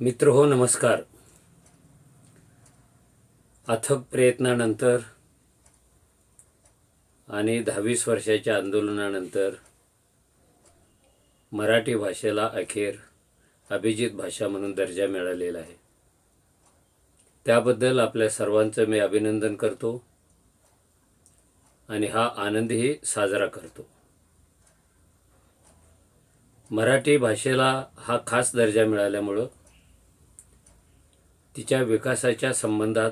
मित्र हो नमस्कार. अथक प्रयत्नानंतर आणि दहावीस वर्षाच्या आंदोलनानंतर मराठी भाषेला अखेर अभिजित भाषा म्हणून दर्जा मिळालेला आहे. त्याबद्दल आपल्या सर्वांचं मी अभिनंदन करतो आणि हा आनंदही साजरा करतो. मराठी भाषेला हा खास दर्जा मिळाल्यामुळं तिच्या विकासाच्या संबंधात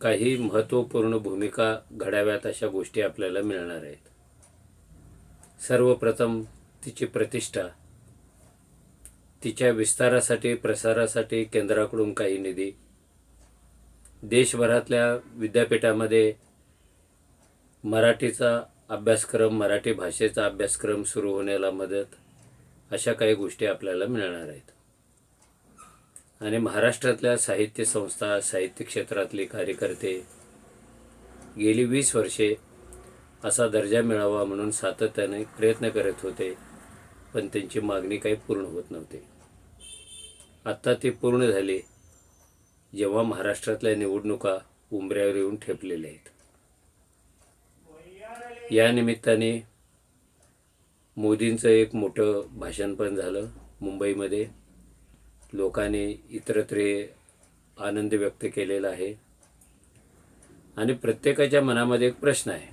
काही महत्त्वपूर्ण भूमिका घडाव्यात अशा गोष्टी आपल्याला मिळणार आहेत. सर्वप्रथम तिची प्रतिष्ठा. तिच्या विस्तारासाठी प्रसारासाठी केंद्राकडून काही निधी. देशभरातल्या विद्यापीठामध्ये मराठीचा अभ्यासक्रम मराठी भाषेचा अभ्यासक्रम सुरू होण्याला मदत अशा काही गोष्टी आपल्याला मिळणार आहेत. आणि महाराष्ट्रातल्या साहित्य संस्था साहित्य क्षेत्रातले कार्यकर्ते गेली वीस वर्षे असा दर्जा मिळावा म्हणून सातत्याने प्रयत्न करत होते पण त्यांची मागणी काही पूर्ण होत नव्हती. आत्ता ती पूर्ण झाली जेव्हा महाराष्ट्रातल्या निवडणुका उंबऱ्यावर येऊन ठेपलेल्या आहेत. या निमित्ताने मोदींचं एक मोठं भाषण पण झालं मुंबईमध्ये. लोकांनी इतरत्रे आनंद व्यक्त केलेला आहे. आणि प्रत्येकाच्या मनामध्ये एक प्रश्न आहे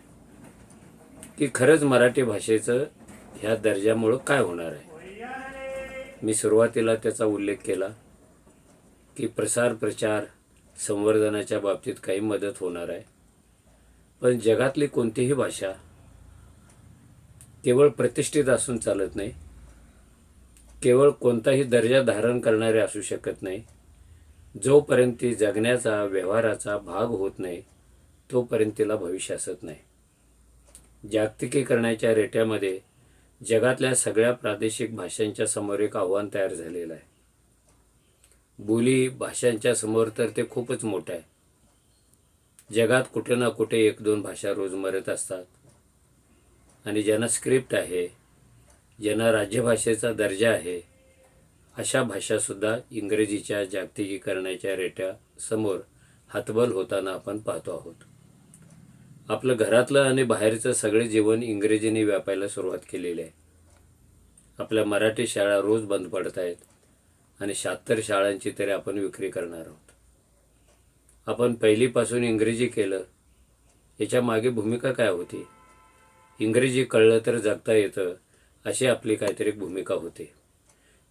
की खरंच मराठी भाषेचं ह्या दर्जामुळं काय होणार आहे? मी सुरुवातीला त्याचा उल्लेख केला की प्रसार प्रचार संवर्धनाच्या बाबतीत काही मदत होणार आहे. पण जगातली कोणतीही भाषा केवळ प्रतिष्ठित असून चालत नाही केवळ कोणताही दर्जा धारण करणारे असू शकत नाही. जोपर्यंत ती जगण्याचा व्यवहाराचा भाग होत नाही तोपर्यंत तिला भविष्य असत नाही. जागतिकीकरणाच्या रेट्यामध्ये जगातल्या सगळ्या प्रादेशिक भाषांच्या समोर एक आव्हान तयार झालेलं आहे. बोली भाषांच्या समोर तर ते खूपच मोठं आहे. जगात कुठे ना कुठे एक दोन भाषा रोज मरत असतात. आणि ज्यांना स्क्रिप्ट आहे ज्यांना राज्यभाषेचा दर्जा आहे अशा भाषासुद्धा इंग्रजीच्या जागतिकीकरणाच्या रेट्या समोर हातबल होताना आपण पाहतो आहोत. आपलं घरातलं आणि बाहेरचं सगळे जीवन इंग्रजीने व्यापायला सुरुवात केलेली आहे. आपल्या मराठी शाळा रोज बंद पडत आहेत आणि शहात्तर शाळांची तरी आपण विक्री करणार आहोत. आपण पहिलीपासून इंग्रजी केलं याच्या मागे भूमिका काय होती? इंग्रजी कळलं तर जगता येतं अशी आपली काहीतरी भूमिका होती.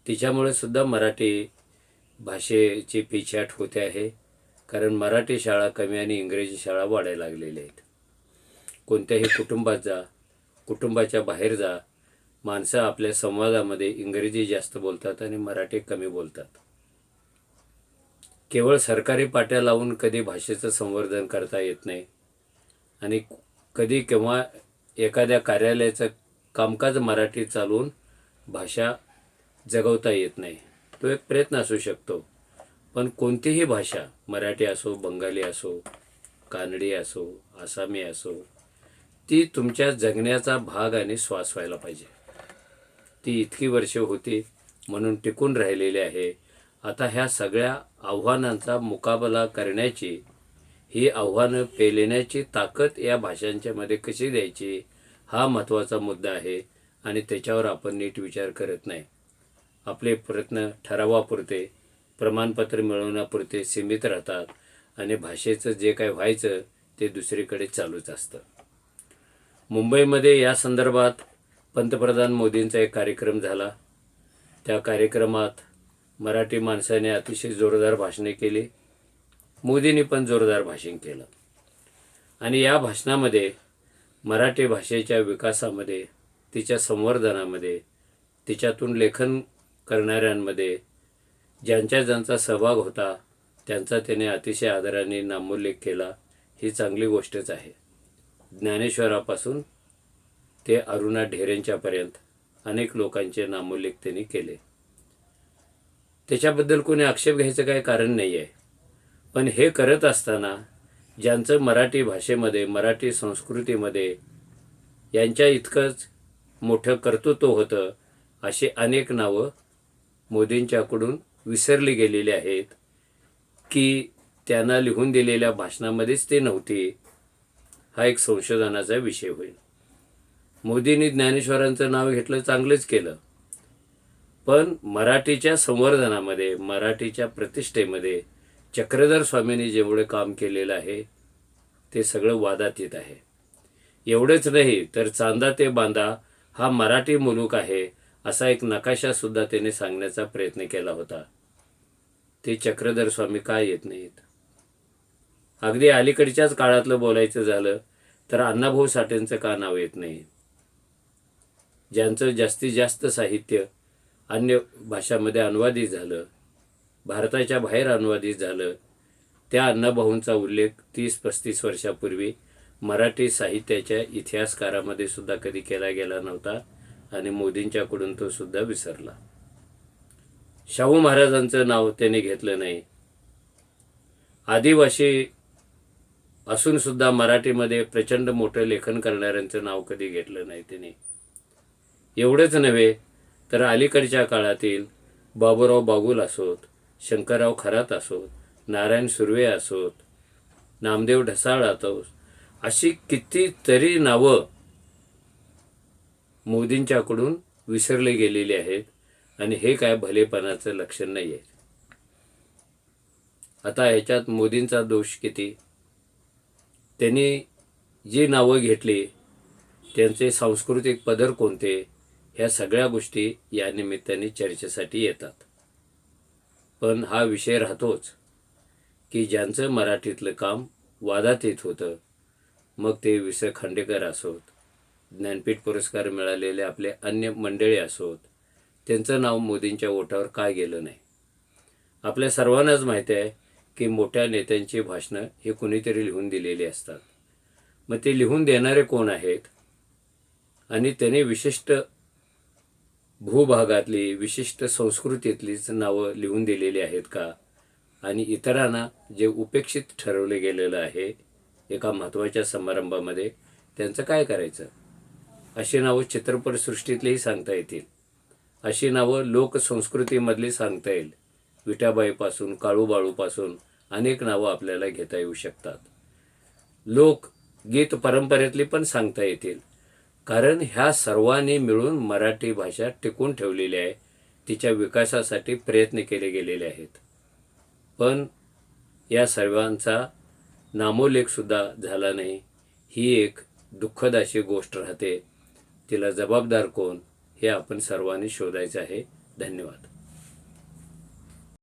तिच्यामुळे सुद्धा मराठी भाषेची पिछाट होते आहे. कारण मराठी शाळा कमी आणि इंग्रजी शाळा वाढायला लागलेल्या आहेत. कोणत्याही कुटुंबात जा कुटुंबाच्या बाहेर जा माणसं आपल्या संवादामध्ये इंग्रजी जास्त बोलतात आणि मराठी कमी बोलतात. केवळ सरकारी पाट्या लावून कधी भाषेचं संवर्धन करता येत नाही. आणि कधी केव्हा एखाद्या कार्यालयाचं कामकाज मराठी चालवून भाषा जगवता येत नाही. तो एक प्रयत्न असू शकतो. पण कोणतीही भाषा मराठी असो बंगाली असो कानडी असो आसामी असो ती तुमच्या जगण्याचा भाग आणि श्वास व्हायला पाहिजे. ती इतकी वर्षे होती म्हणून टिकून राहिलेली आहे. आता ह्या सगळ्या आव्हानांचा मुकाबला करण्याची ही आव्हानं पेलण्याची ताकद या भाषांच्यामध्ये कशी द्यायची? हा महत्त्वाचा मुद्दा आहे आणि त्याच्यावर आपण नीट विचार करत नाही. आपले प्रयत्न ठरावापुरते प्रमाणपत्र मिळवण्यापुरते सीमित राहतात आणि भाषेचं जे काय व्हायचं ते दुसरीकडे चालूच असतं. मुंबईमध्ये या संदर्भात पंतप्रधान मोदींचा एक कार्यक्रम झाला. त्या कार्यक्रमात मराठी माणसाने अतिशय जोरदार भाषणे केली. मोदींनी पण जोरदार भाषण केलं. आणि या भाषणामध्ये मराठी भाषेच्या विकासामध्ये तिच्या संवर्धनामध्ये तिच्यातून लेखन करणाऱ्यांमध्ये ज्यांच्या ज्यांचा सहभाग होता त्यांचा त्याने अतिशय आदराने नामोल्लेख केला ही चांगली गोष्टच आहे. ज्ञानेश्वरापासून ते अरुणा ढेरेंच्यापर्यंत अनेक लोकांचे नामोल्लेख त्यांनी केले. त्याच्याबद्दल कोणी आक्षेप घ्यायचं काही कारण नाही आहे पण हे करत असताना ज्यांचं मराठी भाषेमध्ये मराठी संस्कृतीमध्ये यांच्या इतकंच मोठं कर्तृत्व होतं अशी अनेक नावं मोदींच्याकडून विसरली गेलेली आहेत की त्यांना लिहून दिलेल्या भाषणामध्येच ते नव्हती. हा एक संशोधनाचा विषय होईल. मोदींनी ज्ञानेश्वरांचं नाव घेतलं चांगलंच केलं. पण मराठीच्या संवर्धनामध्ये मराठीच्या प्रतिष्ठेमध्ये चक्रधर स्वामींनी जेवढे काम केलेलं आहे ते सगळं वादात येत आहे. एवढंच नाही तर चांदा ते बांधा हा मराठी मुलूक आहे असा एक नकाशा सुद्धा त्याने सांगण्याचा प्रयत्न केला होता. ते चक्रधर स्वामी काय येत नाहीत? अगदी अलीकडच्याच काळातलं बोलायचं झालं तर अण्णाभाऊ साठेंचं का नाव येत नाही? ज्यांचं जास्तीत जास्त साहित्य अन्य भाषामध्ये अनुवादित झालं भारताच्या बाहेर अनुवादित झालं. त्या अण्णाभाऊंचा उल्लेख तीस पस्तीस वर्षापूर्वी मराठी साहित्याच्या इतिहासकारामध्ये सुद्धा कधी केला गेला नव्हता आणि मोदींच्याकडून तो सुद्धा विसरला. शाहू महाराजांचं नाव त्याने घेतलं नाही. आदिवासी असून सुद्धा मराठीमध्ये प्रचंड मोठं लेखन करणाऱ्यांचं नाव कधी घेतलं नाही त्याने. एवढंच नव्हे तर अलीकडच्या काळातील बाबूराव बागुल असोत शंकरराव खरात असोत नारायण सुर्वे असोत नामदेव ढसाळ असोत अशी कितीतरी नावं मोदींच्याकडून विसरले गेलेली आहेत आणि हे काय भलेपणाचं लक्षण नाही आहे आता ह्याच्यात मोदींचा दोष किती? त्यांनी जी नावं घेतली त्यांचे सांस्कृतिक पदर कोणते? ह्या सगळ्या गोष्टी या निमित्ताने चर्चेसाठी येतात. पण हा विषय राहतोच की ज्यांचं मराठीतलं काम वादात येत होतं मग ते वि स खांडेकर असोत ज्ञानपीठ पुरस्कार मिळालेले आपले अन्य मंडळी असोत त्यांचं नाव मोदींच्या ओठावर काय गेलं नाही? आपल्या सर्वांनाच माहिती आहे की मोठ्या नेत्यांची भाषणं हे कुणीतरी लिहून दिलेली असतात. मग ते लिहून देणारे कोण आहेत? आणि त्याने विशिष्ट भूभागातली विशिष्ट संस्कृतीतलीच नावं लिहून दिलेली आहेत का? आणि इतरांना जे उपेक्षित ठरवले गेलेलं आहे एका महत्त्वाच्या समारंभामध्ये त्यांचं काय करायचं? अशी नावं चित्रपटसृष्टीतलीही सांगता येतील. अशी नावं लोकसंस्कृतीमधली सांगता येईल. विठाबाईपासून काळूबाळूपासून अनेक नावं आपल्याला घेता येऊ शकतात. लोक गीत परंपरेतली पण सांगता येतील. कारण ह्या सर्वांनी मिळून मराठी भाषा टिकून ठेवलेली आहे. तिच्या विकासासाठी प्रयत्न केले गेलेले आहेत. पण या सर्वांचा नामोल्लेखसुद्धा झाला नाही. ही एक दुःखद अशी गोष्ट राहते. तिला जबाबदार कोण हे आपण सर्वांनी शोधायचं आहे. धन्यवाद.